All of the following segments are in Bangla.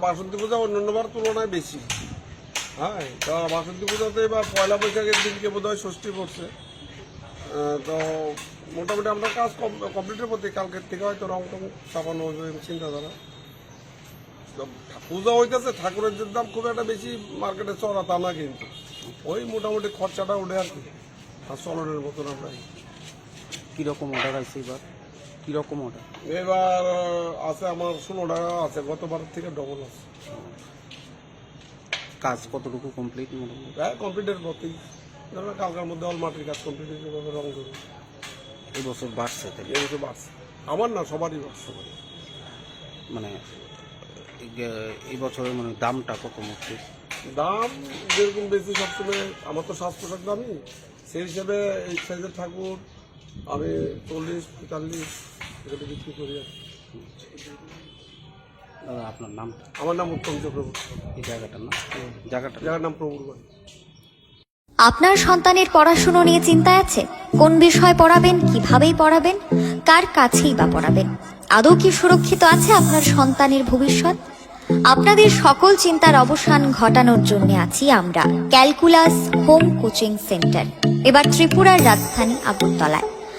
বাসন্তী পূজা অন্যান্যবার তুলনায় বেশি। হ্যাঁ তা বাসন্তী পূজাতে বা পয়লা বৈশাখের দিনকে বোধ হয় ষষ্ঠী পড়ছে। তো মোটামুটি আমরা কাজ কমপ্লিটের প্রতি কালকের থেকে হয়তো রং টং চাপানো হবে চিন্তাধারা। তো পূজা হইতেছে, ঠাকুরের যে দাম খুব একটা বেশি মার্কেটে চড়া তা না কিন্তু। ওই মোটামুটি খরচাটা উঠে আর কি। আর চলনের মতন আমরা কীরকম অর্ডার আছে এবার? কীরকম অর্ডার এবার আছে আমার ষোলো টাকা আছে গতবার থেকে ডবল আছে। কাজ কতটুকু কমপ্লিট মোটামুটি? কমপ্লিটের মতোই ধরো কালকার মধ্যে অল মাটির কাজ কমপ্লিট হয়েছে এভাবে রং ধরুন এই বছর বাড়ছে তাহলে? এই বছর বাড়ছে। আমার না সবারই বাড়ছে। মানে এই- বছরের মানে দামটা কত মূর্তি দাম যেরকম বেশি সবসময় আমার তো সাজ পোশাক দামই। সেই হিসেবে এই সাইজের ঠাকুর আমি চল্লিশ পঁয়তাল্লিশ এগুলো বিক্রি করি দাদা আপনার নামটা আমার নাম উত্তম চক্রবর্তী। এই জায়গাটার না জায়গাটা যার নাম? আপনার সন্তানের পড়াশুনো নিয়ে চিন্তা আছে? কোন বিষয় পড়াবেন কিভাবেই পড়াবেন কার কাছেই বা পড়াবেন? আদৌ কি সুরক্ষিত আছে আপনার সন্তানের ভবিষ্যৎ? আপনাদের সকল চিন্তার অবসান ঘটানোর জন্য আছি আমরা। Calculus home coaching centre. এবার ত্রিপুরার রাজধানী আগরতলায়।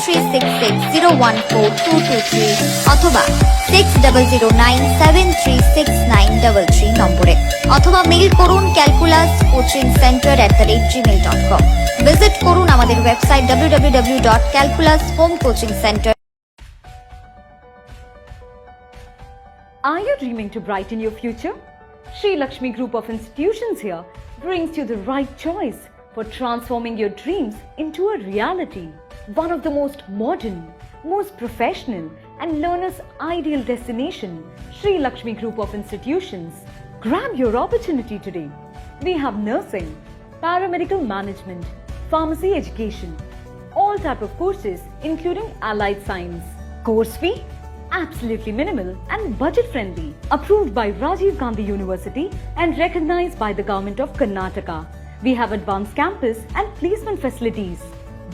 Three six six zero one four two two three অথবা six double zero nine seven three six nine double three নম্বরে অথবা মেইল করুন calculus coaching centre at the rate Gmail dot com visit করুন আমাদের website W W W dot calculus home coaching centre Are you dreaming to brighten your future? Sri Lakshmi Group of Institutions here brings you the right choice for transforming your dreams into a reality. One of the most modern, most professional, and learners' ideal destination, Sri Lakshmi Group of Institutions. Grab your opportunity today. We have nursing, paramedical management, pharmacy education, all type of courses including allied science. Course fee? Absolutely minimal and budget friendly. Approved by Rajiv Gandhi University and recognized by the government of Karnataka. We have advanced campus and placement facilities.